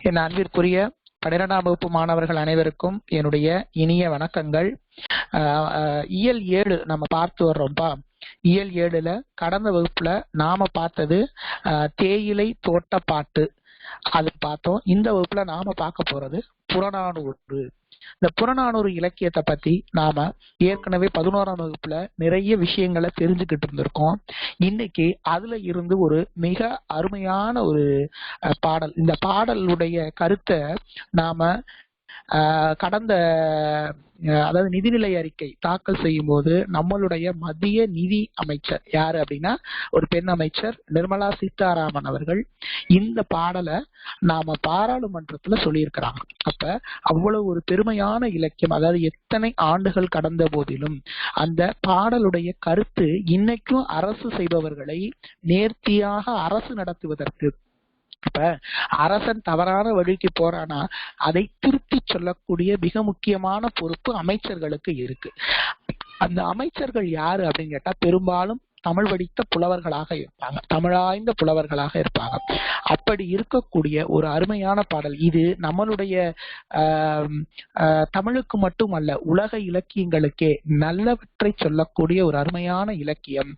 என் அன்பிற்குரிய பன்னிரெண்டாம் வகுப்பு மாணவர்கள் அனைவருக்கும் என்னுடைய இனிய வணக்கங்கள். இயல் ஏழு நம்ம பார்த்து வர்றோம்ப்பா இயல் ஏழுல கடந்த வகுப்புல நாம பார்த்தது தேயிலை தோட்ட பாட்டு அது பார்த்தோம். இந்த வகுப்புல நாம பார்க்க போறது புறநானூறு. இந்த புறநானூறு இலக்கியத்தை பத்தி நாம ஏற்கனவே பதினோராம் வகுப்புல நிறைய விஷயங்களை தெரிஞ்சுக்கிட்டு இருந்திருக்கோம். இன்னைக்கு அதுல இருந்து ஒரு மிக அருமையான ஒரு பாடல். இந்த பாடலுடைய கருத்தை நாம கடந்த அதாவது நிதிநிலை அறிக்கை தாக்கல் செய்யும் போது நம்மளுடைய மத்திய நிதி அமைச்சர் யாரு அப்படின்னா ஒரு பெண் அமைச்சர் நிர்மலா சீதாராமன் அவர்கள். இந்த பாடலை நாம பாராளுமன்றத்துல சொல்லியிருக்கிறாங்க. அப்ப அவ்வளவு ஒரு பெருமையான இலக்கியம் அதாவது எத்தனை ஆண்டுகள் கடந்த போதிலும் அந்த பாடலுடைய கருத்து இன்னைக்கும் அரசு செய்பவர்களை நேர்த்தியாக அரசு நடத்துவதற்கு இப்ப அரசன் தவறான வழிக்கு போறானா அதை திருத்தி சொல்லக்கூடிய மிக முக்கியமான பொறுப்பு அமைச்சர்களுக்கு இருக்கு. அந்த அமைச்சர்கள் யாரு அப்படின்னு கேட்டா பெரும்பாலும் தமிழ் வடித்த புலவர்களாக இருப்பாங்க. தமிழாய்ந்த புலவர்களாக இருப்பாங்க. அப்படி இருக்கக்கூடிய ஒரு அருமையான பாடல். இது நம்மளுடைய தமிழுக்கு மட்டுமல்ல உலக இலக்கியங்களுக்கே நல்லவற்றை சொல்லக்கூடிய ஒரு அருமையான இலக்கியம்.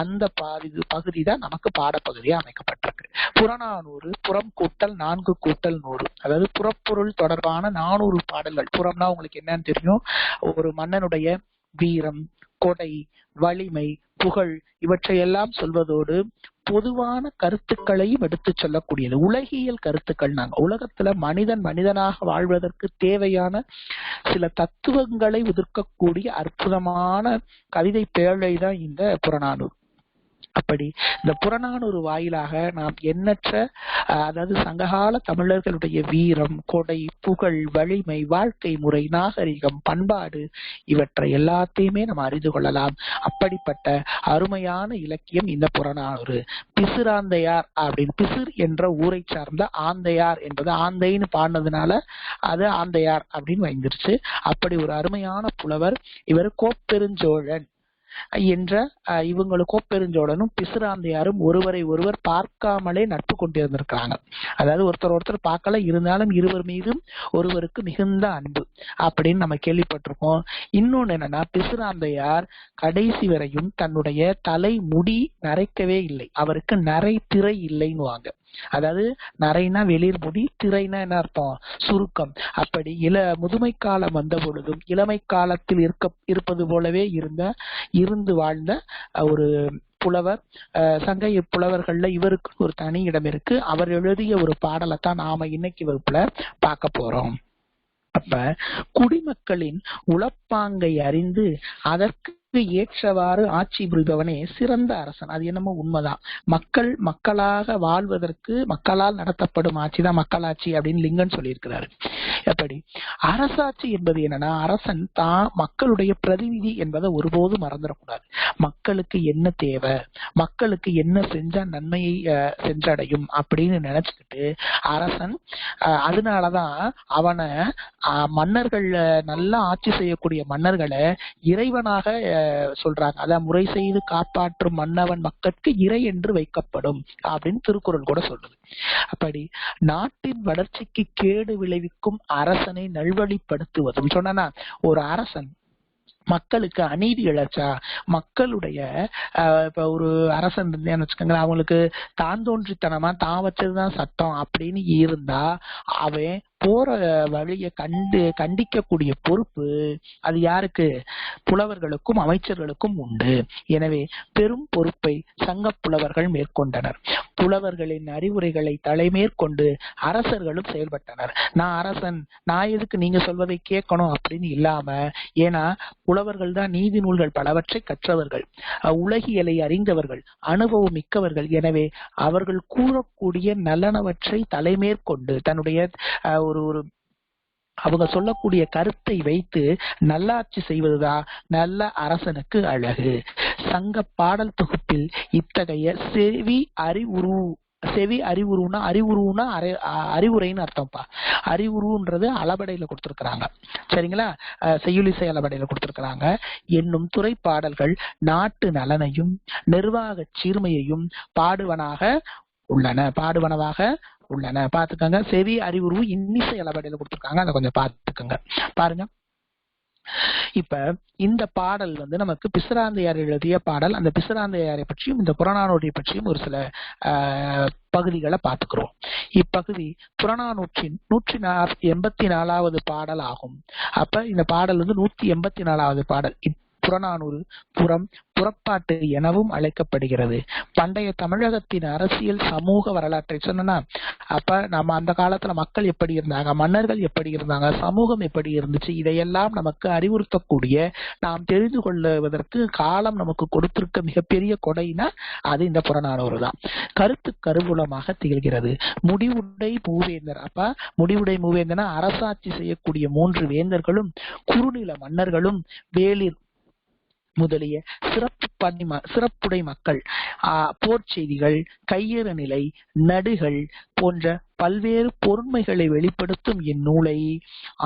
அந்த பாதி பகுதி தான் நமக்கு பாடப்பகுதியாக அமைக்கப்பட்டிருக்கு. புறநானூறு புறம் கூட்டல் நான்கு கூட்டல் நூறு. அதாவது புறப்பொருள் தொடர்பான நானூறு பாடல்கள். புறம்னா உங்களுக்கு என்னன்னு தெரியும்? ஒரு மன்னனுடைய வீரம் கொடை வலிமை புகழ் இவற்றையெல்லாம் சொல்வதோடு பொதுவான கருத்துக்களையும் எடுத்துச் சொல்லக்கூடியது. உலகியல் கருத்துக்கள் நாங்கள் உலகத்துல மனிதன் மனிதனாக வாழ்வதற்கு தேவையான சில தத்துவங்களை உதிர்க்கக்கூடிய அற்புதமான கவிதை பேழை தான் இந்த புறநானூறு. அப்படி. இந்த புறநானூறு வாயிலாக நாம் எண்ணற்ற அதாவது சங்ககால தமிழர்களுடைய வீரம் கொடை புகழ் வலிமை வாழ்க்கை முறை நாகரிகம் பண்பாடு இவற்றை எல்லாத்தையுமே நம்ம அறிந்து கொள்ளலாம். அப்படிப்பட்ட அருமையான இலக்கியம் இந்த புறநானூறு. பிசிராந்தையார் அப்படின்னு பிசிர் என்ற ஊரை சார்ந்த ஆந்தையார் என்பது ஆந்தைன்னு பாடினதுனால அது ஆந்தையார் அப்படின்னு வந்துருச்சு அப்படி ஒரு அருமையான புலவர் இவர் கோப்பெருஞ்சோழன். என்ற இவங்களுக்கோ இவங்களும் பிசுராந்தையாரும் ஒருவரை ஒருவர் பார்க்காமலே நட்பு கொண்டிருந்திருக்கிறாங்க அதாவது ஒருத்தர் ஒருத்தர் பார்க்கல இருந்தாலும் இருவர் மீதும் ஒருவருக்கு மிகுந்த அன்பு அப்படின்னு நம்ம கேள்விப்பட்டிருக்கோம் இன்னொன்னு என்னன்னா பிசுராந்தையார் கடைசி வரையும் தன்னுடைய தலை முடி நரைக்கவே இல்லை. அவருக்கு நரை திரை இல்லைன்னுவாங்க. அதாவது நரைனா வெளிர்முடி திரைனா என்ன அர்த்தம்? சுருக்கம். அப்படி இள முதுமை காலம் வந்த பொழுதும் இளமை காலத்தில் இருக்க இருப்பது போலவே இருந்த இருந்து வாழ்ந்த ஒரு புலவர் சங்க புலவர்கள்ல இவருக்கு ஒரு தனி இடம் இருக்கு. அவர் எழுதிய ஒரு பாடலை தான் நாம இன்னைக்கு வகுப்புல பார்க்க போறோம். அப்ப குடிமக்களின் உளப்பாங்கை அறிந்து அதற்கு ஏற்றவாறு ஆட்சி புரிபவனே சிறந்த அரசன். அது என்னமோ உண்மைதான். மக்கள் மக்களாக வாழ்வதற்கு மக்களால் நடத்தப்படும் ஆட்சி தான் மக்களாட்சி அப்படின்னு லிங்கன் சொல்லியிருக்கிறாரு. எப்படி? அரசாட்சி என்பது என்னன்னா அரசன் தான் மக்களுடைய பிரதிநிதி என்பதை ஒருபோதும் மறந்துடக்கூடாது. மக்களுக்கு என்ன தேவை? மக்களுக்கு என்ன செஞ்சா நன்மையை அஹ், சென்றடையும் அப்படின்னு நினைச்சுக்கிட்டு அரசன் அஹ், அதனாலதான் அவனை அஹ், மன்னர்கள் நல்லா ஆட்சி செய்யக்கூடிய மன்னர்களை இறைவனாக அஹ், சொல்றாங்க. அதான் முறை செய்து காப்பாற்றும் மன்னவன் மக்களுக்கு இறை என்று வைக்கப்படும் அப்படின்னு திருக்குறள் கூட சொல்லுது. அப்படி நாட்டின் வளர்ச்சிக்கு கேடு விளைவிக்கும் அரசனை நல்வழிப்படுத்துவதும் சொன்னா ஒரு அரசன் மக்களுக்கு அநீதி இழைச்சா மக்களுடைய இப்போ ஒரு அரசன் இருந்தேன்னு வச்சுக்கோங்களேன் அவங்களுக்கு தான் தோன்றித்தனமா தான் வச்சதுதான் சட்டம் அப்படின்னு இருந்தா அவன் போற வழிய கண்டு கண்டிக்கக்கூடிய பொறுப்பு அது யாருக்கு? புலவர்களுக்கும் அமைச்சர்களுக்கும் உண்டு. எனவே பெரும் பொறுப்பை சங்க புலவர்கள் மேற்கொண்டனர். புலவர்களின் அறிவுரைகளை தலைமேற்கொண்டு அரசர்களும் செயல்பட்டனர். நான் அரசன் நான் எதுக்கு நீங்க சொல்வதை கேட்கணும் அப்படின்னு இல்லாம ஏன்னா புலவர்கள் தான் நீதி நூல்கள் பலவற்றை கற்றவர்கள். உலகியலை அறிந்தவர்கள் அனுபவம் மிக்கவர்கள். எனவே அவர்கள் கூறக்கூடிய நல்லனவற்றை தலைமேற்கொண்டு தன்னுடைய ஒரு ஒரு அவங்க சொல்லக்கூடிய கருத்தை வைத்து நல்லாட்சி செய்வதுதான் நல்ல அரசனுக்கு அழகு. சங்க பாடல் தொகுப்பில் இத்தகைய செவி அறிவுரு செவி அறிவுருனா அறிவுருனா அரை அறிவுரைன்னு அர்த்தம்ப்பா. அறிவுருன்றது அளபடையில கொடுத்திருக்கிறாங்க. சரிங்களா? செய்யுளிசை அளபடையில கொடுத்திருக்கிறாங்க. என்னும் துறை பாடல்கள் நாட்டு நலனையும் நிர்வாக சீர்மையையும் பாடுவனாக உள்ளன. பாடுவனவாக உள்ளன. பாத்துக்கோங்க செவி அறிவுருவு இன்னிசை அளபடியில கொடுத்துருக்காங்க. அதை கொஞ்சம் பாத்துக்கோங்க பாருங்க. இப்ப இந்த பாடல் வந்து நமக்கு பிசுராந்தையார் எழுதிய பாடல். அந்த பிசுராந்தையாரை பற்றியும் இந்த புறநானூரை பற்றியும் ஒரு சில ஆஹ், பகுதிகளை பார்த்துக்கிறோம். இப்பகுதி புறநானூற்றின் நூற்றி நா எண்பத்தி நாலாவது பாடல் ஆகும். அப்ப இந்த பாடல் வந்து நூத்தி எண்பத்தி நாலாவது பாடல். புறநானூறு புறம் புறப்பாட்டு எனவும் அழைக்கப்படுகிறது. பண்டைய தமிழகத்தின் அரசியல் சமூக வரலாற்றை சொன்னா அப்ப நம்ம அந்த காலத்துல மக்கள் எப்படி இருந்தாங்க மன்னர்கள் எப்படி இருந்தாங்க சமூகம் எப்படி இருந்துச்சு இதையெல்லாம் நமக்கு அறிவுறுத்தக்கூடிய நாம் தெரிந்து கொள்வதற்கு காலம் நமக்கு கொடுத்திருக்க மிகப்பெரிய கொடைனா அது இந்த புறநானூறு தான். கருத்து கருவூலமாக திகழ்கிறது. முடிவுடை மூவேந்தர் அப்ப முடிவுடை மூவேந்தர்னா அரசாட்சி செய்யக்கூடிய மூன்று வேந்தர்களும் குறுநில மன்னர்களும் வேளிர் முதலிய சிறப்பு பணி சிறப்புடை மக்கள் ஆஹ், செய்திகள் கையறு நிலை நடுகள் போன்ற பல்வேறு பொருண்மைகளை வெளிப்படுத்தும் இந்நூலை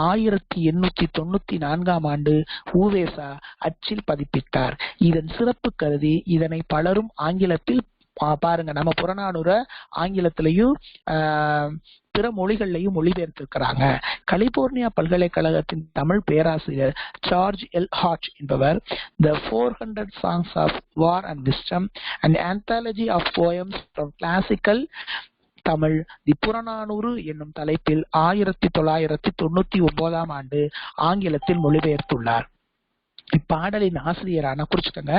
ஆயிரத்தி எண்ணூத்தி தொண்ணூத்தி நான்காம் ஆண்டு ஊவேசா அச்சில் பதிப்பித்தார். இதன் சிறப்பு கருதி இதனை பலரும் ஆங்கிலத்தில் பா- பாருங்க நம்ம புறநானூற ஆங்கிலத்திலையும் ஆஹ், பிற மொழிகள்லையும் மொழிபெயர்த்திருக்கிறாங்க. கலிபோர்னியா பல்கலைக்கழகத்தின் தமிழ் பேராசிரியர் ஜார்ஜ் எல். ஹாட் என்பவர் the four hundred songs of war and wisdom and anthology of poems from classical Tamil the Purananuru என்னும் தலைப்பில் ஆயிரத்தி தொள்ளாயிரத்தி தொண்ணூத்தி ஒன்பதாம் ஆண்டு ஆங்கிலத்தில் மொழிபெயர்த்துள்ளார். இப்பாடலின் ஆசிரியரான குறிச்சுக்கோங்க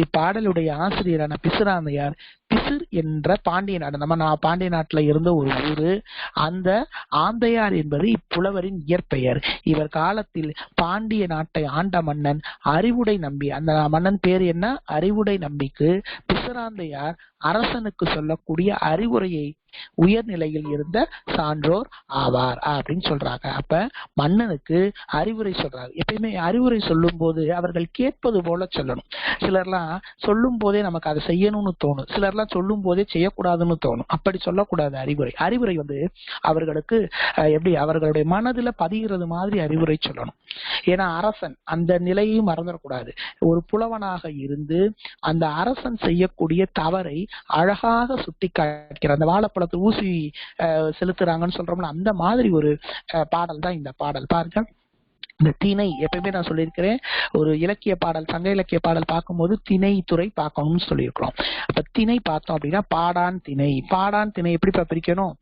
இப்பாடலுடைய ஆசிரியரான பிசுராந்தையார் பிசிர் என்ற பாண்டிய நாடு நம்ம நான் பாண்டிய நாட்டுல இருந்த ஒரு ஊரு அந்த ஆந்தையார் என்பது இப்புலவரின் இயற்பெயர். இவர் காலத்தில் பாண்டிய நாட்டை ஆண்ட மன்னன் அறிவுடை நம்பி அந்த மன்னன் பேர் என்ன? அறிவுடை நம்பிக்கு. பிசுராந்தையார் அரசனுக்கு சொல்லக்கூடிய அறிவுரையை உயர்நிலையில் இருந்த சான்றோர் ஆவார் அப்படின்னு சொல்றாங்க. அப்ப மன்னனுக்கு அறிவுரை சொல்றாங்க எப்பயுமே அறிவுரை சொல்லும் போது அவர்கள் கேட்பது போல சொல்லணும். சிலர்லாம் சொல்லும் போதே நமக்கு அதை செய்யணும்னு தோணும். சிலர்லாம் சொல்லும் போதே செய்யக்கூடாதுன்னு தோணும். அப்படி சொல்லக்கூடாது அறிவுரை. அறிவுரை வந்து அவர்களுக்கு எப்படி அவர்களுடைய மனதுல பதிகிறது மாதிரி அறிவுரை சொல்லணும். ஏன்னா அரசன் அந்த நிலையையும் மறந்துடக்கூடாது. ஒரு புலவனாக இருந்து அந்த அரசன் செய்யக்கூடிய தவறை அழகாக சுட்டி காட்டுகிற அந்த வாழைப்பழத்தை ஊசி செலுத்துறாங்கன்னு சொல்றோம்ல அந்த மாதிரி ஒரு பாடல் தான் இந்த பாடல். பாருங்க. இந்த திணை எப்பயுமே நான் சொல்லியிருக்கிறேன் ஒரு இலக்கிய பாடல் சங்க இலக்கிய பாடல் பார்க்கும்போது திணை துறை பார்க்கணும்னு சொல்லியிருக்கிறோம். அப்ப திணை பார்த்தோம் அப்படின்னா பாடான் திணை. பாடான் திணை எப்படி பிரிக்கணும்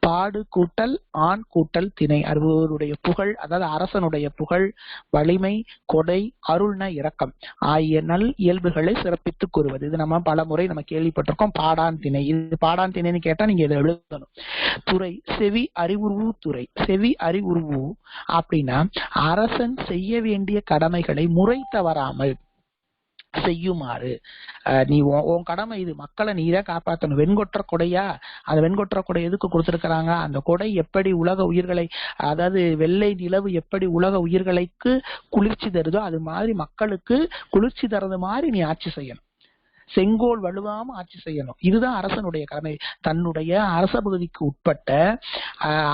பாடு கூட்டல் ஆண் கூட்டல் திணை. அறுவருடைய புகழ் அதாவது அரசனுடைய புகழ் வலிமை கொடை அருள்ன இரக்கம். ஆகிய நல் இயல்புகளை சிறப்பித்து கூறுவது. இது நம்ம பல முறை நம்ம கேள்விப்பட்டிருக்கோம். பாடான் திணை. இது பாடான் திணைன்னு கேட்டா நீங்க இதை எழுதணும். துறை செவி அறிவுருவு துறை. செவி அறிவுருவு அப்படின்னா அரசன் செய்ய வேண்டிய கடமைகளை முறை தவறாமல் செய்யுமாறு. நீ உன் கடமை இது. மக்களை நீதான் காப்பாற்றணும் வெண்கொற்ற கொடையா? அந்த வெண்கொற்ற கொடை எதுக்கு கொடுத்துருக்குறாங்க? அந்த கொடை எப்படி உலக உயிர்களை அதாவது வெள்ளை நிலவு எப்படி உலக உயிர்களுக்கு குளிர்ச்சி தருதோ அது மாதிரி மக்களுக்கு குளிர்ச்சி தரது மாதிரி நீ ஆட்சி செய்யணும். செங்கோல் வலுவாம ஆட்சி செய்யணும். இதுதான் அரசனுடைய கடமை. தன்னுடைய அரச பகுதிக்கு உட்பட்ட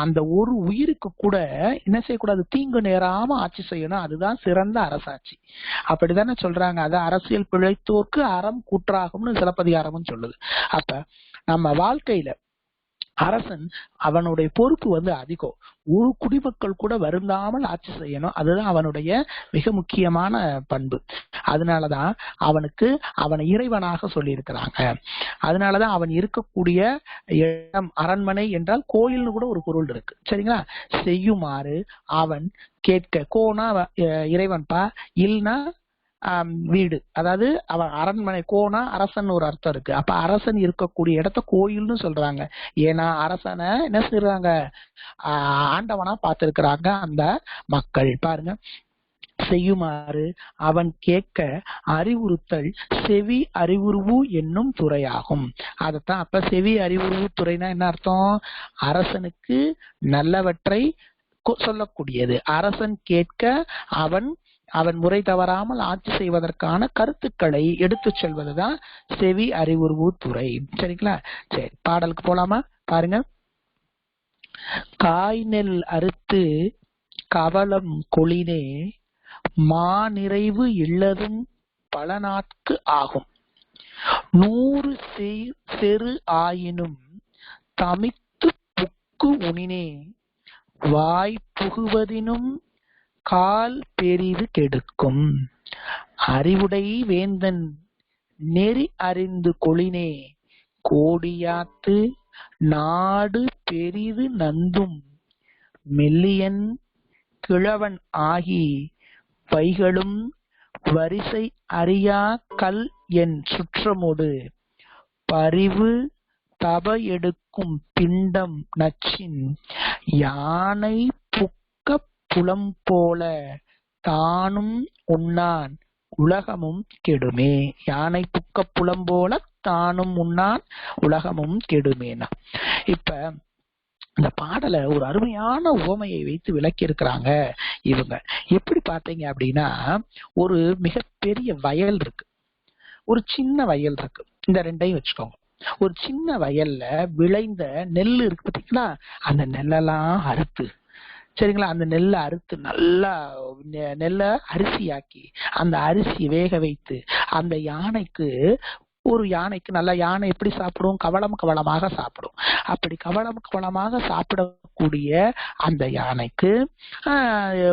அந்த ஒரு உயிருக்கு கூட என்ன செய்யக்கூடாது? தீங்கு நேராம ஆட்சி செய்யணும். அதுதான் சிறந்த அரசாட்சி. அப்படித்தானே சொல்றாங்க. அது அரசியல் பிழைத்தோர்க்கு அறம் கூற்றாகும்னு சிலப்பதிகாரம்னு சொல்லுது. அப்ப நம்ம வாழ்க்கையில அரசன் அவனுடைய பொறுப்பு வந்து அதிகம். ஒரு குடிமக்கள் கூட வருந்தாமல் ஆட்சி செய்யணும். அதுதான் அவனுடைய மிக முக்கியமான பண்பு. அதனாலதான் அவனுக்கு அவனை இறைவனாக சொல்லியிருக்கிறாங்க. அதனாலதான் அவன் இருக்கக்கூடிய இடம் அரண்மனை என்றால் கோயில்னு கூட ஒரு பொருள் இருக்கு. சரிங்களா? செய்யுமாறு அவன் கேட்க கோனா அஹ், இறைவன்பா இல்லைன்னா வீடு. அதாவது அவன் அரண்மனை கோனா அரசன் ஒரு அர்த்தம் இருக்கு. அப்ப அரசன் இருக்கக்கூடிய இடத்த கோயில்னு சொல்றாங்க. ஏன்னா அரசனை என்ன செய்யறாங்க ஆண்டவனா பார்த்திருக்கிறாங்க அந்த மக்கள். பாருங்க. செய்யுமாறு அவன் கேட்க அறிவுறுத்தல் செவி அறிவுருவு என்னும் துறையாகும். அதத்தான் அப்ப செவி அறிவுருவு துறைனா என்ன அர்த்தம்? அரசனுக்கு நல்லவற்றை கொ- சொல்லக்கூடியது. அரசன் கேட்க அவன் அவன் முறை தவறாமல் ஆட்சி செய்வதற்கான கருத்துக்களை எடுத்து செல்வதுதான் செவி அறிவுறுவுத்துறை துறை. சரிங்களா? சரி பாடலுக்கு போலாமா? பாருங்க. காய் நெல் அறுத்து கவலம் கொளினே மாநிறைவு இல்லதும் பல நாட்கு ஆகும். நூறு செரு ஆயினும் தமித்து புக்கு உனினே வாய் புகுவதினும் கால் பெரிது கெடுக்கும். அறிவுடை வேந்தன் நெறி அறிந்து கொளினே கோடியாத்து நாடு பெரிது நந்தும். மெல்லியன் கிழவன் ஆகி வைகளும் வரிசை அறியா கல் என் சுற்றமொடு. பரிவு தப எடுக்கும் பிண்டம் நச்சின் யானை புலம் போல தானும் உண்ணான் உலகமும் கெடுமே. யானை புக்க புலம் போல தானும் உண்ணான் உலகமும் கெடுமேனா. இப்ப இந்த பாடலை ஒரு அருமையான உவமையை வைத்து விளக்கி இருக்கிறாங்க இவங்க. எப்படி பார்த்தீங்க அப்படின்னா ஒரு மிகப்பெரிய வயல் இருக்கு. ஒரு சின்ன வயல் இருக்கு. இந்த ரெண்டையும் வச்சுக்கோங்க. ஒரு சின்ன வயல்ல விளைந்த நெல் இருக்கு பார்த்தீங்களா? அந்த நெல்லெல்லாம் அறுத்து சரிங்களா? அந்த நெல்லை அறுத்து நல்லா நெ- நெல்லை அரிசியாக்கி அந்த அரிசி வேக வைத்து அந்த யானைக்கு ஒரு யானைக்கு நல்லா யானை எப்படி சாப்பிடும்? கவளம் கவளமாக சாப்பிடும். அப்படி கவளம் கவளமாக சாப்பிடக்கூடிய அந்த யானைக்கு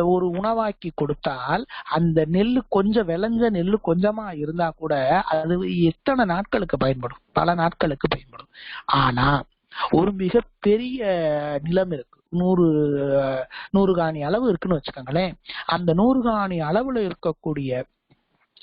ஒரு உணவாக்கி கொடுத்தால் அந்த நெல் கொஞ்சம் விளைஞ்ச நெல் கொஞ்சமா இருந்தா கூட அது எத்தனை நாட்களுக்கு பயன்படும்? பல நாட்களுக்கு பயன்படும். ஆனா ஒரு மிகப்பெரிய நிலம் இருக்கு. நூறு நூறு காணி அளவு இருக்குன்னு வச்சுக்கோங்களேன். அந்த நூறு காணி அளவுல இருக்கக்கூடிய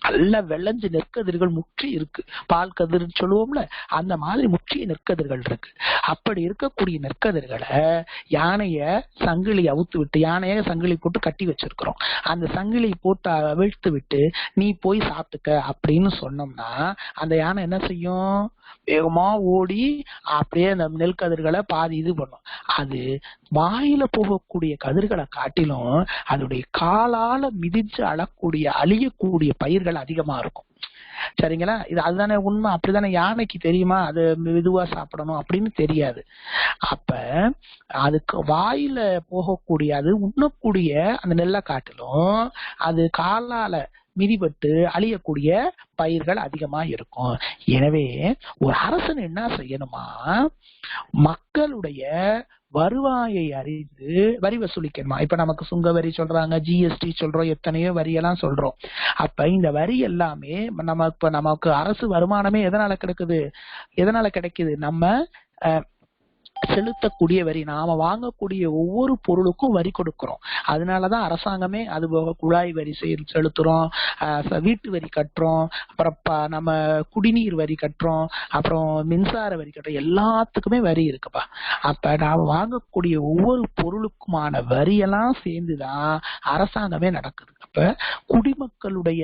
நல்ல விளைஞ்சு நெற்கதிர்கள் முற்றி இருக்கு. பால் கதிர்னு சொல்லுவோம்ல அந்த மாதிரி முற்றிய நெற்கதிர்கள் இருக்கு. அப்படி இருக்கக்கூடிய நெற்கதிர்களை யானைய சங்கிலி அவுத்து விட்டு யானைய சங்கிலி போட்டு கட்டி வச்சிருக்கிறோம். அந்த சங்கிலி போட்டு அவிழ்த்து விட்டு நீ போய் சாப்பிட்டுக்க அப்படின்னு சொன்னோம்னா அந்த யானை என்ன செய்யும்? வேகமா ஓடி அப்படியே அந்த நெற்கதிர்களை பாதி இது பண்ணும். அது வாயில போகக்கூடிய கதிர்களை காட்டிலும் அதனுடைய காலால மிதிச்சு அழக்கூடிய அழியக்கூடிய பயிர்கள் அதிகமா இருக்கும். சரிங்களா? இது அதுதானே உண்மை? அப்படிதானே யானைக்கு தெரியுமா? அது மெதுவா சாப்பிடணும் அப்படின்னு தெரியாது. அப்ப அதுக்கு வாயில போகக்கூடிய அது உண்ணக்கூடிய அந்த நெல்லை காட்டிலும் அது காலால மிதிபட்டு அழியக்கூடிய பயிர்கள் அதிகமா இருக்கும். எனவே ஒரு அரசன் என்ன செய்யணுமா? மக்களுடைய வருவாயை அறிந்து வரி வசூலிக்கணுமா? இப்ப நமக்கு சுங்க வரி சொல்றாங்க ஜிஎஸ்டி சொல்றோம் எத்தனையோ வரியெல்லாம் சொல்றோம். அப்ப இந்த வரி எல்லாமே நம்ம இப்ப நமக்கு அரசு வருமானமே எதனால கிடைக்குது? எதனால கிடைக்குது? நம்ம அஹ், செலுத்தக்கூடிய வரி நாம வாங்கக்கூடிய ஒவ்வொரு பொருளுக்கும் வரி கொடுக்கிறோம். அதனாலதான் அரசாங்கமே அது போக குழாய் வரி செலுத்துறோம். வீட்டு வரி கட்டுறோம். அப்புறம் நம்ம குடிநீர் வரி கட்டுறோம். அப்புறம் மின்சார வரி கட்டுறோம். எல்லாத்துக்குமே வரி இருக்குப்பா. அப்ப நாம வாங்கக்கூடிய ஒவ்வொரு பொருளுக்குமான வரியெல்லாம் சேர்ந்துதான் அரசாங்கமே நடக்குது. அப்ப குடிமக்களுடைய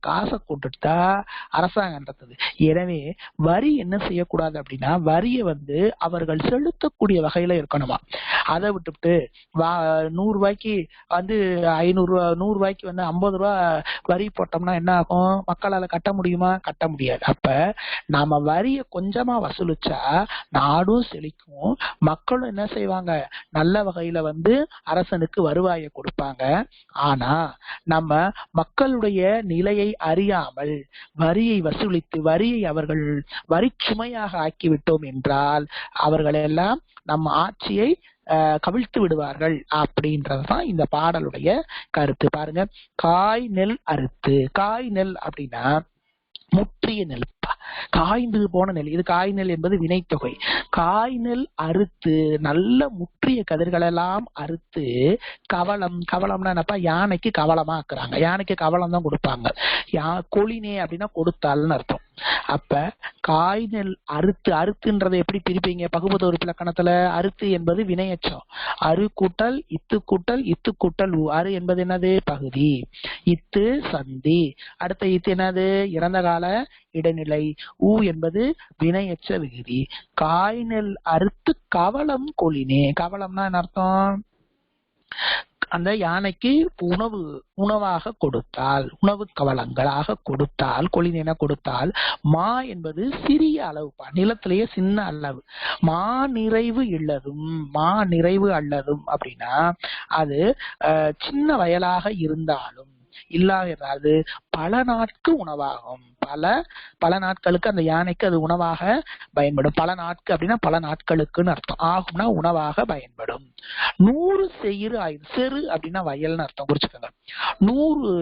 காசை கொண்டுட்டு தான் அரசாங்கம் நடத்துது. எனவே வரி என்ன செய்யக்கூடாது அப்படின்னா வரியை வந்து அவர்கள் செலுத்தக்கூடிய வகையில இருக்கணுமா? அதை விட்டுவிட்டு வா நூறு ரூபாய்க்கு வந்து ஐநூறு ரூபா நூறு ரூபாய்க்கு வந்து ஐம்பது ரூபா வரி போட்டோம்னா என்ன ஆகும்? மக்களால கட்ட முடியுமா? கட்ட முடியாது. அப்ப நாம வரியை கொஞ்சமா வசூலிச்சா நாடும் செழிக்கும். மக்களும் என்ன செய்வாங்க? நல்ல வகையில வந்து அரசனுக்கு வருவாயை கொடுப்பாங்க. ஆனா நம்ம மக்களுடைய நிலையை அறியாமல் வரியை வசூலித்து வரியை அவர்கள் வரி சுமையாக ஆக்கிவிட்டோம் என்றால் அவர்கள் எல்லாம் நம்ம ஆட்சியை கவிழ்த்து விடுவார்கள் அப்படின்றதுதான் இந்த பாடலுடைய கருத்து. பாருங்க காய் நெல் அறுத்து காய் நெல் அப்படின்னா முற்றிய நெல் காய்ந்து போன நெல். இது காய் நெல் என்பது வினைத்தொகை. காய் நெல் அறுத்து நல்ல முற்றிய கதிர்களெல்லாம் அறுத்து கவளம் கவளம்னா என்னப்பா? யானைக்கு கவளமா ஆக்குறாங்க யானைக்கு கவளம் தான் கொடுப்பாங்க. யா கொளினே அப்படின்னா கொடுத்தால்னு அர்த்தம். அப்ப காய் நெல் அறுத்து அறுத்துன்றதை எப்படி பிரிப்பீங்க? பகுபத ஒரு இலக்கணத்துல அறுத்து என்பது வினையச்சம். அரு கூட்டல் இத்து கூட்டல் இத்து கூட்டல் அரு என்பது என்னது? பகுதி. இத்து சந்தி. அடுத்த இத்து என்னது? இறந்த கால இடைநிலை. இல்லை. ஊ என்பது வினையற்ற விகுதி. காய் நெல் அறுத்து கவலம் கொளினே. கவலம்னா என்ன அர்த்தம்? அந்த யானைக்கு உணவு உணவாக கொடுத்தால் உணவு கவலங்களாக கொடுத்தால் கொளினென கொடுத்தால் மா என்பது சிறிய அளவுப்பா நிலத்திலேயே சின்ன அளவு. மா நிறைவு இல்லதும் மா நிறைவு அல்லதும் அப்படின்னா அது சின்ன வயலாக இருந்தாலும் இல்லாவிடாது பல நாட்கு உணவாகும். பல பல நாட்களுக்கு அந்த யானைக்கு அது உணவாக பயன்படும். பல நாட்கு அப்படின்னா பல நாட்களுக்குன்னு அர்த்தம். ஆகும்னா உணவாக பயன்படும். நூறு செயிறு ஆயுதம் செரு அப்படின்னா வயல்னு அர்த்தம். குறிச்சுக்கோங்க நூறு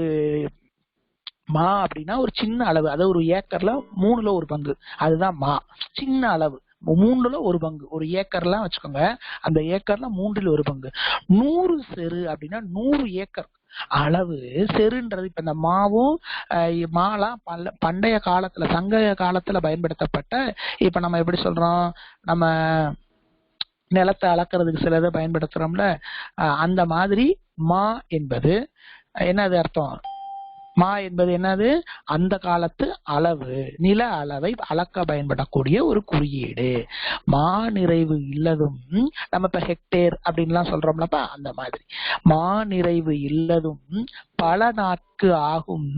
மா அப்படின்னா ஒரு சின்ன அளவு. அதாவது ஒரு ஏக்கர்ல மூணுல ஒரு பங்கு. அதுதான் மா. சின்ன அளவு. மூன்றுல ஒரு பங்கு. ஒரு ஏக்கர்லாம் வச்சுக்கோங்க. அந்த ஏக்கர்ல மூன்றில் ஒரு பங்கு. நூறு செரு அப்படின்னா நூறு ஏக்கர். அளவு செருன்றது இப்ப இந்த மாவும் அஹ், மாலாம் பல்ல பண்டைய காலத்துல சங்க காலத்துல பயன்படுத்தப்பட்ட இப்ப நம்ம எப்படி சொல்றோம் நம்ம நிலத்தை அளக்கிறதுக்கு சிலதை பயன்படுத்துறோம்ல அஹ், அந்த மாதிரி மா என்பது என்னது அர்த்தம்? மா என்பது என்னது? அந்த காலத்து அளவு நில அளவை அளக்க பயன்படக்கூடிய ஒரு குறியீடு. மா நிறைவு இல்லதும் நம்ம இப்ப ஹெக்டேர் அப்படின்லாம் சொல்றோம்லப்பா அந்த மாதிரி. மா நிறைவு இல்லதும் பல நாட்கு ஆகும்.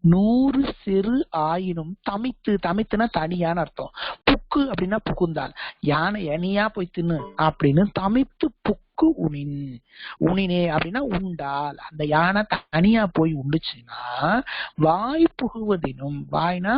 நூறு சிறு ஆயினும் தமித்து தமித்துனா தனியான அர்த்தம். புக்கு அப்படின்னா புகுந்தால். யானை எனியா போய் தின்னு அப்படின்னு தமித்து புக்கு உணின் உணினே அப்படின்னா உண்டால். அந்த யானை தனியா போய் உண்டுச்சுன்னா வாய் புகுவதினும் வாய்னா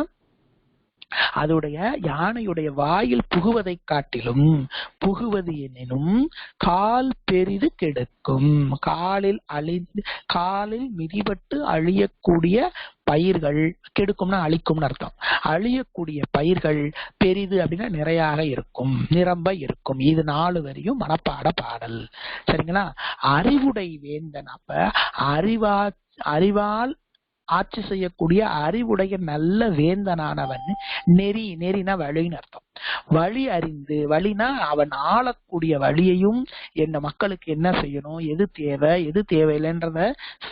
அதோடைய யானையுடைய வாயில் புகுவதை காட்டிலும் புகுவது எனினும் கால் பெரிது கெடுக்கும். காலில் அழிந்து காலில் மிதிபட்டு அழியக்கூடிய பயிர்கள் கெடுக்கும்னா அழிக்கும்னு அர்த்தம். அழியக்கூடிய பயிர்கள் பெரிது அப்படின்னா நிறையாக இருக்கும் நிரம்ப இருக்கும். இது நாலு வரையும் மனப்பாட பாடல். சரிங்களா? அறிவுடை வேந்தன் அப்ப அறிவா அறிவால் ஆட்சி செய்யக்கூடிய அறிவுடைய நல்ல வேந்தனானவன் நெறி நெறினா வழின்னு அர்த்தம். வழி அறிந்து வழினா அவன் ஆளக்கூடிய வழியையும் என்ன மக்களுக்கு என்ன செய்யணும் எது தேவை எது தேவையில்லைன்றத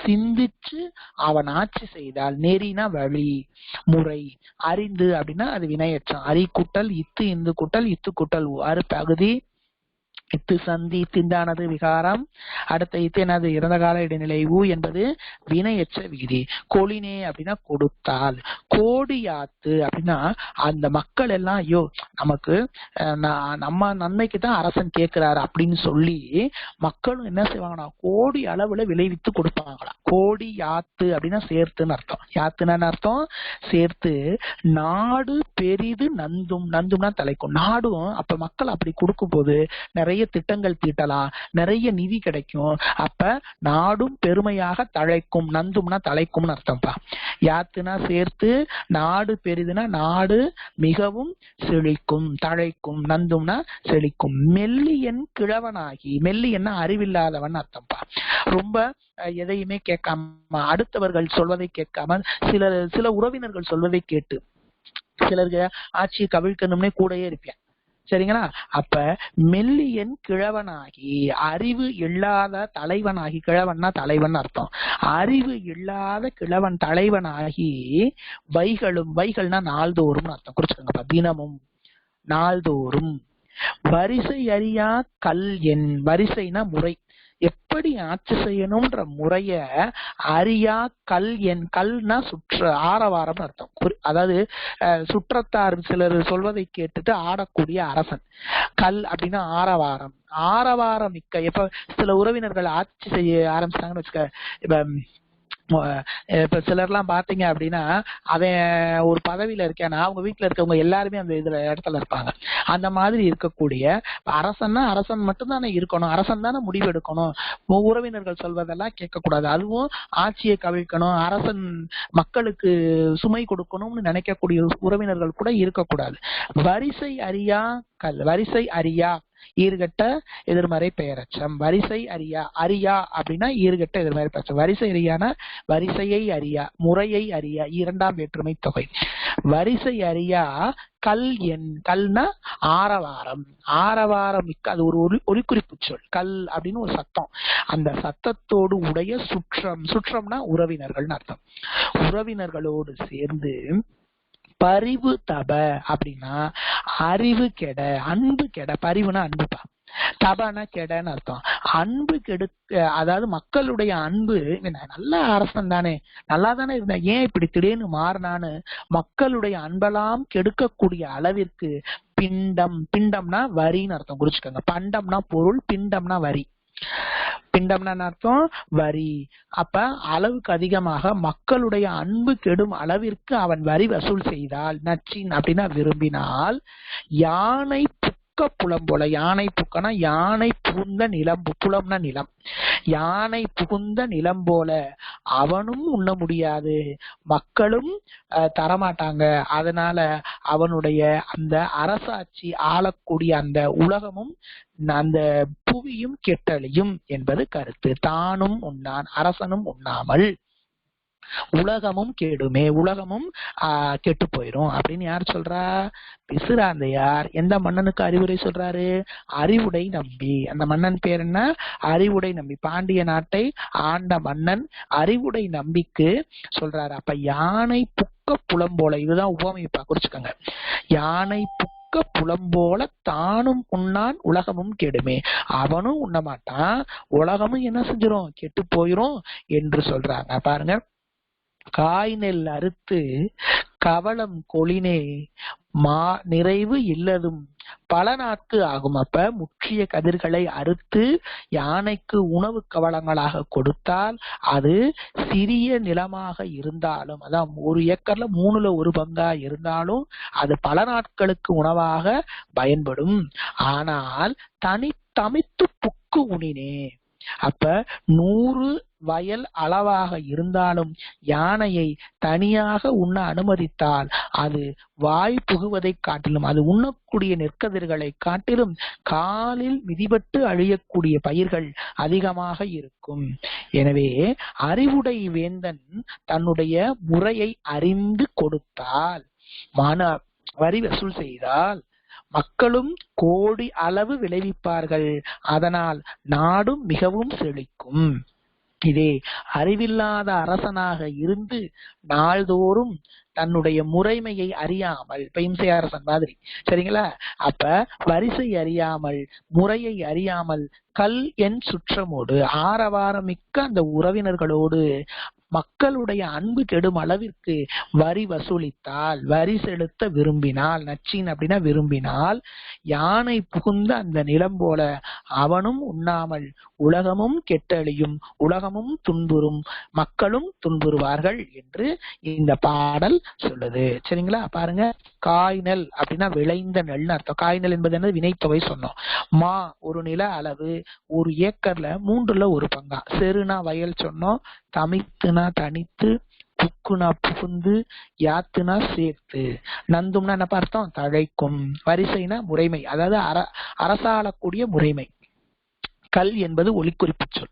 சிந்திச்சு அவன் ஆட்சி செய்தால் நெறினா வழி முறை அறிந்து அப்படின்னா அது வினையற்றம். அறி குட்டல் இத்து இந்து குட்டல் இத்து கூட்டல் அறு பகுதி இத்து சந்தி திண்டானது விகாரம். அடுத்த இத்து என்னது? இறந்த கால இடைநிலை ஊ என்பது வினையற்ற விகுதி கொளினே அப்படின்னா கொடுத்தால். கோடியாத்து அப்படின்னா அந்த மக்கள் எல்லாம் ஐயோ நமக்கு நம்ம நன்மைக்கு தான் அரசன் கேட்கிறாரு அப்படின்னு சொல்லி மக்களும் என்ன செய்வாங்கன்னா கோடி அளவுல விளைவித்து கொடுப்பாங்களாம். கோடி யாத்து அப்படின்னா சேர்த்துன்னு அர்த்தம். யாத்துன்னு அர்த்தம்? சேர்த்து நாடு பெரிது நந்தும். நந்தும்னா தலைக்கும். நாடும் அப்ப மக்கள் அப்படி கொடுக்கும் போது நிறைய திட்டங்கள் தீட்டலாம் நிறைய நிதி கிடைக்கும். அப்ப நாடும் பெருமையாக தழைக்கும் நந்தும்னா தலைக்கும்னு அர்த்தம்ப்பா. யாத்துனா சேர்த்து நாடு பெரிதுனா நாடு மிகவும் செழிக்கும் தழைக்கும் நந்தும்னா செழிக்கும். மெல்லியன் கிழவனாகி மெல்லியன்னா அறிவில்லாதவன் அர்த்தம்ப்பா. ரொம்ப எதையுமே கேட்காம அடுத்தவர்கள் சொல்வதை கேட்காம சில சில உறவினர்கள் சொல்வதை கேட்டு சிலருக்கு ஆட்சியை கவிழ்க்கணும்னே கூடயே இருப்பேன். சரிங்களா? அப்ப மெல்லியன் கிழவனாகி அறிவு இல்லாத தலைவனாகி கிழவன்னா தலைவன் அர்த்தம். அறிவு இல்லாத கிழவன் தலைவனாகி வைகளும் வைகள்னா நாள்தோறும் அர்த்தம். குறிச்சுக்கோங்கப்பா தினமும் நாள்தோறும். வரிசை அறியா கல் என் வரிசைனா முறை. எப்படி ஆட்சி செய்யணும்ன்ற முறைய அறியா கல் என் கல்னா சுற்ற ஆரவாரம் அர்த்தம். அதாவது சுற்றத்தார் சிலர் சொல்வதை கேட்டுட்டு ஆடக்கூடிய அரசன். கல் அப்படின்னா ஆரவாரம். ஆரவாரம் மிக்க எப்ப சில உறவினர்கள் ஆட்சி செய்ய ஆரம்பிச்சாங்கன்னு வச்சுக்க இப்ப இப்ப சிலர்லாம் பாத்தீங்க அப்படின்னா அவன் ஒரு பதவியில இருக்கானா அவங்க வீட்டுல இருக்கவங்க எல்லாருமே அந்த இதுல இடத்துல இருப்பாங்க. அந்த மாதிரி இருக்கக்கூடிய அரசன்னா அரசன் மட்டும் தானே இருக்கணும் அரசன் தானே முடிவெடுக்கணும். உறவினர்கள் சொல்வதெல்லாம் கேட்கக்கூடாது. அதுவும் ஆட்சியை கவிழ்க்கணும் அரசன் மக்களுக்கு சுமை கொடுக்கணும்னு நினைக்கக்கூடிய உறவினர்கள் கூட இருக்கக்கூடாது. வரிசை அறியா கல் வரிசை அறியா ஈர்கட்ட எதிர்மறை பெயரச்சம். வரிசை அறியா. அறியா அப்படின்னா ஈர்கட்ட எதிர்மறை பெயரச்சம். வரிசை அறியான வரிசையை அறியா. முறையை அறியா. இரண்டாம் வேற்றுமை தொகை. வரிசை அறியா கல் என் கல்னா ஆரவாரம். ஆரவாரம் மிக்க அது ஒரு ஒலி ஒலிக்குறிப்பு சொல். கல் அப்படின்னு ஒரு சத்தம். அந்த சத்தத்தோடு உடைய சுற்றம். சுற்றம்னா உறவினர்கள்னு அர்த்தம். உறவினர்களோடு சேர்ந்து பரிவு தப அப்படின்னா அறிவு கெட அன்பு கெட. பரிவுனா அன்புப்பா. தபனா கெடன்னு அர்த்தம். அன்பு கெடுக்க அதாவது மக்களுடைய அன்பு நல்ல அரசன் தானே. நல்லா தானே இருந்தேன் ஏன் இப்படி திடீர்னு மாறினான்னு மக்களுடைய அன்பெல்லாம் கெடுக்கக்கூடிய அளவிற்கு பிண்டம். பிண்டம்னா வரின்னு அர்த்தம். குறிச்சுக்கோங்க. பண்டம்னா பொருள் பிண்டம்னா வரி. பிண்டம்னா அர்த்தம்? வரி. அப்ப அளவுக்கு அதிகமாக மக்களுடைய அன்பு கெடும் அளவிற்கு அவன் வரி வசூல் செய்தால் நச்சின் அப்படின்னா விரும்பினால் யானை புக்க புலம் போல யானை புக்கனா யானை புகுந்த நிலம் புலம்னா நிலம். யானை புகுந்த நிலம் போல அவனும் உண்ண முடியாது. மக்களும் அஹ், தரமாட்டாங்க. அதனால அவனுடைய அந்த அரசாட்சி ஆளக்கூடிய அந்த உலகமும் அந்த புவியும் கெட்டழியும் என்பது கருத்து. தானும் உண்ணான் அரசனும் உண்ணாமல். உலகமும் கெடுமே உலகமும் ஆஹ் கெட்டு போயிடும் அப்படின்னு யார் சொல்றா? பிசுராந்தையார் எந்த மன்னனுக்கு அறிவுரை சொல்றாரு? அறிவுடை நம்பி. அந்த மன்னன் பேர் என்ன? அறிவுடை நம்பி. பாண்டிய நாட்டை ஆண்ட மன்னன் அறிவுடை நம்பிக்கு சொல்றாரு. அப்ப யானை புக்க புலம்போல இதுதான் உபமைப்பா குறிச்சுக்கோங்க யானை புக்க புலம்போல தானும் உண்ணான் உலகமும் கெடுமே. அவனும் உண்ண மாட்டான் உலகமும் என்ன செஞ்சிடும் கெட்டு போயிரும் என்று சொல்றாங்க. பாருங்க. காய் நெல் அறுத்து கவளம் கொளினே மா நிறைவு இல்லதும் பல நாட்கு ஆகும். அப்ப முற்றிய கதிர்களை அறுத்து யானைக்கு உணவு கவளங்களாக கொடுத்தால் அது சிறிய நிலமாக இருந்தாலும் அதான் ஒரு ஏக்கர்ல மூணுல ஒரு பங்கா இருந்தாலும் அது பல நாட்களுக்கு உணவாக பயன்படும். ஆனால் தனி தமித்து புக்கு உணினே. அப்ப நூறு வயல் அளவாக இருந்தாலும் யானையை தனியாக உண்ண அனுமதித்தால் அது வாய் புகுவதை காட்டிலும் அது உண்ணக்கூடிய நெற்கதிர்களை காட்டிலும் காலில் மிதிபட்டு அழியக்கூடிய பயிர்கள் அதிகமாக இருக்கும். எனவே அறிவுடை வேந்தன் தன்னுடைய முறையை அறிந்து கொடுத்தால் மன வரி வசூல் செய்தால் மக்களும் கோடி அளவு விளைவிப்பார்கள். அதனால் நாடும் மிகவும் செழிக்கும். இதே அறிவில்லாத அரசனாக இருந்து நாள்தோறும் தன்னுடைய முறைமையை அறியாமல் இப்ப இம்சை அரசன் மாதிரி சரிங்களா? அப்ப வரிசை அறியாமல் முறையை அறியாமல் கல் என் சுற்றமோடு ஆரவாரமிக்க அந்த உறவினர்களோடு மக்களுடைய அன்பு கெடும் அளவிற்கு வரி வசூலித்தால் வரி செலுத்த விரும்பினால் நச்சின் அப்படின்னா விரும்பினால் யானை புகுந்த அந்த நிலம் போல அவனும் உண்ணாமல் உலகமும் கெட்டழியும் உலகமும் துன்புறும் மக்களும் துன்புறுவார்கள் என்று இந்த பாடல் சொல்லுது. சரிங்களா? பாருங்க. காய்நெல் அப்படின்னா விளைந்த நெல்னு அர்த்தம். காய்நெல் என்பது என்ன வினைத்தொகை சொன்னோம். மா ஒரு நில அளவு ஒரு ஏக்கர்ல மூன்றுல ஒரு பங்கா. செருனா வயல் சொன்னோம். தமித்துனா தனித்து புக்குனா புகுந்து யாத்துனா சேர்த்து. நந்தும்னா என்ன அர்த்தம்? தழைக்கும். வரிசைனா முறைமை. அதாவது அர அரசாளக்கூடிய முறைமை. கல் என்பது ஒலிக்குறிப்பு சொல்.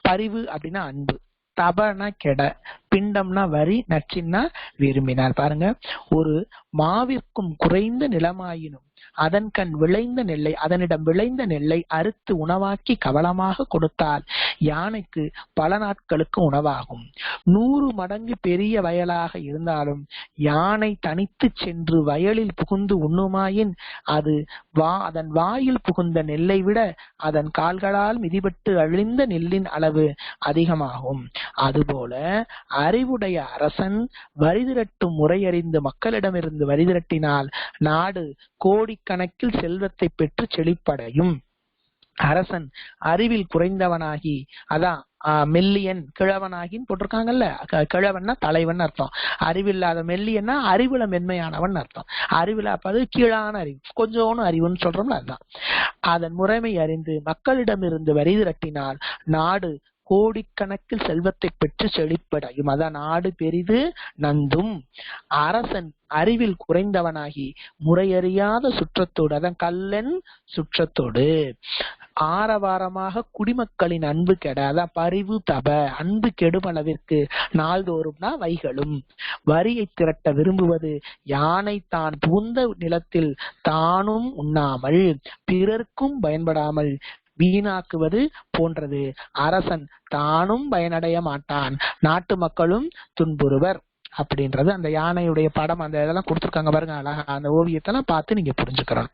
பரிவு அப்படின்னா அன்பு. தபனா கெட. பிண்டம்னா வரி நச்சின்னா விரும்பினார். பாருங்க. ஒரு மாவிற்கும் குறைந்த நிலமாயினும் அதன் கண் விளைந்த நெல்லை அதனிடம் விளைந்த நெல்லை அறுத்து உணவாக்கி கவலமாக கொடுத்தால் யானைக்கு பல நாட்களுக்கு உணவாகும். நூறு மடங்கு பெரிய வயலாக இருந்தாலும் யானை தனித்து சென்று வயலில் புகுந்து உண்ணுமாயின் அது வா அதன் வாயில் புகுந்த நெல்லை விட அதன் கால்களால் மிதிபட்டு அழிந்த நெல்லின் அளவு அதிகமாகும். அதுபோல அறிவுடைய அரசன் வரி திரட்டும் முறையறிந்து மக்களிடமிருந்து வரி திரட்டினால் நாடு கோடிக்கணக்கில் செல்வத்தை பெற்று செழிப்படையும். அரசன் அறிவில் குறைந்தவனாகி அதான் மெல்லியன் கிழவனாகின்னு போட்டிருக்காங்கல்ல? கிழவன்னா தலைவன் அர்த்தம். அறிவில்லாத மெல்லியன்னா அறிவுல மென்மையானவன் அர்த்தம். அறிவுல அப்ப கீழான அறிவு. கொஞ்சோன்னு அறிவுன்னு சொல்றோம்ல அதுதான். அதன் முறைமை அறிந்து மக்களிடமிருந்து வரி திரட்டினால் நாடு கோடிக்கணக்கில் செல்வத்தை பெற்று செழிப்படையும். அதான் நாடு பெரிது நந்தும். அரசன் அறிவில் குறைந்தவனாகி முறையறியாத சுற்றத்தோடு அதான் கல்லன் சுற்றத்தோடு ஆரவாரமாக குடிமக்களின் அன்பு கெட அதான் பரிவு தப அன்பு கெடும் அளவிற்கு நாள்தோறும்னா வைகளும். வரியை திரட்ட விரும்புவது யானை தான் புகுந்த நிலத்தில் தானும் உண்ணாமல் பிறர்க்கும் பயன்படாமல் வீணாக்குவது போன்றது. அரசன் தானும் பயனடைய மாட்டான். நாட்டு மக்களும் துன்புறுவர் அப்படின்றது அந்த யானையுடைய படம். அந்த இதெல்லாம் கொடுத்துருக்காங்க பாருங்க அழகா. அந்த ஓவியத்தெல்லாம் பார்த்து நீங்க புரிஞ்சுக்கிறோம்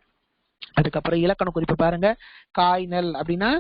அதுக்கப்புறம் இலக்கண குறிப்பு பாருங்க. காய் நெல் அப்படின்னா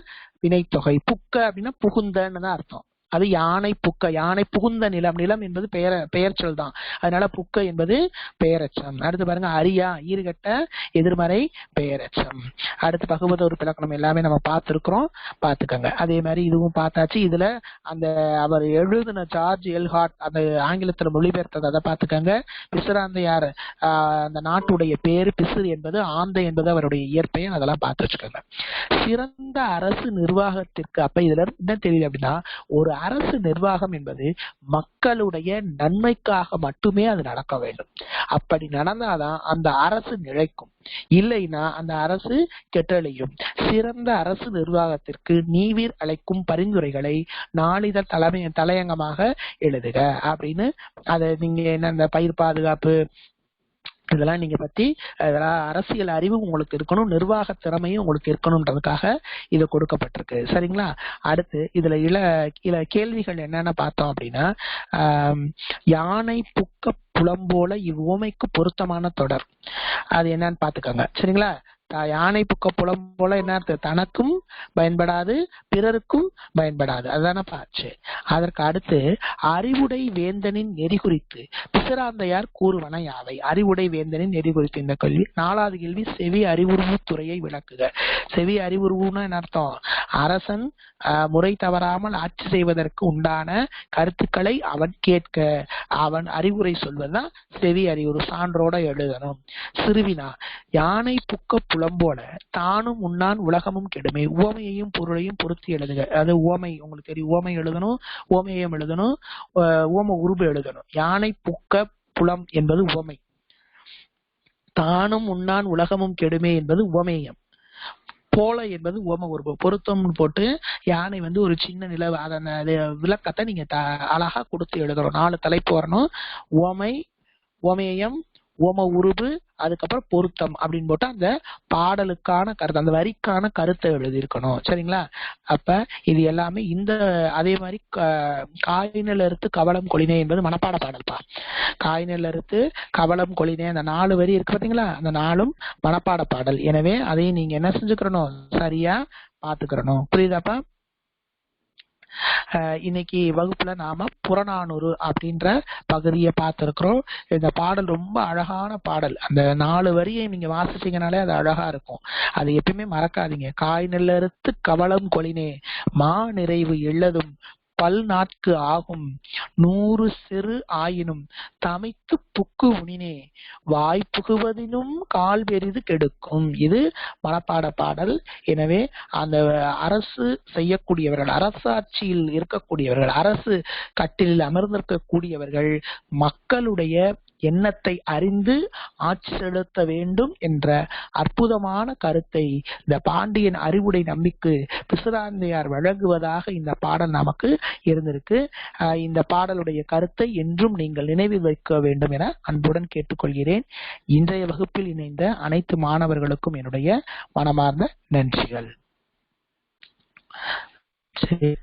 வினைத்தொகை. புக்க அப்படின்னா புகுந்தன்னு தான் அர்த்தம். அது யானை புக்க. யானை புகுந்த நிலம். நிலம் என்பது பெயர பெயர்ச்சல் தான் அதனால புக்க என்பது பெயரச்சம். அடுத்து பாருங்க அரியா ஈறுகட்ட எதிர்மறை பெயரச்சம். அடுத்து பகுபத ஒரு பிலக்கணம் எல்லாமே நம்ம பார்த்துருக்குறோம். பார்த்துக்கோங்க. அதே மாதிரி இதுவும் பார்த்தாச்சு. இதுல அந்த அவர் எழுதின ஜார்ஜ் எல்ஹாட் அந்த ஆங்கிலத்துல மொழிபெயர்த்தது அதை பார்த்துக்கோங்க. பிசுராந்தையார் ஆஹ் அந்த நாட்டுடைய பேர் பிசுறு என்பது ஆந்தை என்பது அவருடைய இயற்பெயர். அதெல்லாம் பார்த்து வச்சுக்கோங்க. சிறந்த அரசு நிர்வாகத்திற்கு அப்ப இதுல என்ன தெரியுது அப்படின்னா ஒரு அரசு நிர்வாகம் என்பது மக்களுடைய நன்மைக்காக மட்டுமே அது நடக்க வேண்டும். அப்படி நடந்தாதான் அந்த அரசு நிலைக்கும். இல்லைன்னா அந்த அரசு கெட்டழியும். சிறந்த அரசு நிர்வாகத்திற்கு நீவீர் அழைக்கும் பரிந்துரைகளை நாளிதழ் தலைமை தலையங்கமாக எழுதுக அப்படின்னு அதை நீங்க என்ன இந்த பயிர் பாதுகாப்பு இதெல்லாம் நீங்க பத்தி அதெல்லாம் அரசியல் அறிவும் உங்களுக்கு இருக்கணும் நிர்வாக திறமையும் உங்களுக்கு இருக்கணும்ன்றதுக்காக இது கொடுக்கப்பட்டிருக்கு. சரிங்களா? அடுத்து இதுல இள இள கேள்விகள் என்னென்ன பார்த்தோம் அப்படின்னா யானை புக்க புலம்போல இவ்வுவமைக்கு பொருத்தமான தொடர். அது என்னன்னு பாத்துக்கோங்க சரிங்களா? யானை புக்க புலம் போல என்ன அர்த்தம்? தனக்கும் பயன்படாது பிறருக்கும் பயன்படாது. அதுதானே பாச்சு அதற்கு அடுத்து அறிவுடை வேந்தனின் நெறி குறித்து. பிசராந்தையார் கூறுவன யாவை? அறிவுடை வேந்தனின் நெறி குறித்து இந்த கேள்வி. நாலாவது கேள்வி செவி அறிவுறுவு துறையை விளக்குக. செவி அறிவுறுவுன்னா என்ன அர்த்தம்? அரசன் ஆஹ், முறை தவறாமல் ஆட்சி செய்வதற்கு உண்டான கருத்துக்களை அவன் கேட்க. அவன் அறிவுரை சொல்வதுதான் செவி அறிவுறு சான்றோட எழுதணும். சிறுவினா யானை புக்க புலம்போல தானும் உண்ணான் உலகமும் கெடுமே. உவமையையும் பொருளையும் பொருத்தி எழுதுக. அது உவமை உங்களுக்கு தெரியும். உவமை எழுதணும் உவமையம் எழுதணும் உவம உருபு எழுதணும். யானை புக்க புலம் என்பது உவமை. தானும் உண்ணான் உலகமும் கெடுமே என்பது உவமேயம். போல என்பது உவம உருபு. பொருத்தம்னு போட்டு யானை வந்து ஒரு சின்ன நில அதன் விளக்கத்தை நீங்க த- அழகா கொடுத்து எழுதணும். நாலு தலைப்பு வரணும். உவமை உவமேயம் ஓம உருபு அதுக்கப்புறம் பொருத்தம் அப்படின்னு போட்டு அந்த பாடலுக்கான கருத்து அந்த வரிக்கான கருத்தை எழுதியிருக்கணும். சரிங்களா? அப்ப இது எல்லாமே இந்த அதே மாதிரி க- காயினில் அறுத்து கவலம் கொளினே என்பது மனப்பாட பாடல்பா. காயினில் எடுத்து கவலம் கொளினே அந்த நாலு வரி இருக்கு பாத்தீங்களா? அந்த நாலும் மனப்பாட பாடல். எனவே அதையும் நீங்க என்ன செஞ்சுக்கிறணும்? சரியா பாத்துக்கிறணும் புரியுதாப்பா? இன்னைக்கு வகுப்புல நாம புறநானூறு அப்படின்ற பகுதியை பார்த்திருக்கிறோம். இந்த பாடல் ரொம்ப அழகான பாடல். அந்த நாலு வரியை நீங்க வாசிச்சீங்கனாலே அது அழகா இருக்கும். அது எப்பயுமே மறக்காதீங்க. காய் நெல்லறுத்து கவலம் கொளினே மா நிறைவு எள்ளதும் பல் நாட்கு ஆகும். நூறு சிறு ஆயினும் தமைத்து புக்கு உணினே வாய் புகுவதினும் கால் பெரிது கெடுக்கும். இது மனப்பாட பாடல். எனவே அந்த அரசு செய்யக்கூடியவர்கள் அரசாட்சியில் இருக்கக்கூடியவர்கள் அரசு கட்டிலில் அமர்ந்திருக்கக்கூடியவர்கள் மக்களுடைய எண்ணத்தை அறிந்து ஆட்சி செலுத்த வேண்டும் என்ற அற்புதமான கருத்தை இந்த பாண்டியன் அறிவுடை நம்பிக்கு பிசுராந்தையார் வழங்குவதாக இந்த பாடல் நமக்கு இருந்திருக்கு. ஆஹ் இந்த பாடலுடைய கருத்தை என்றும் நீங்கள் நினைவில் வைக்க வேண்டும் என அன்புடன் கேட்டுக்கொள்கிறேன். இன்றைய வகுப்பில் இணைந்த அனைத்து மாணவர்களுக்கும் என்னுடைய மனமார்ந்த நன்றிகள். சரி.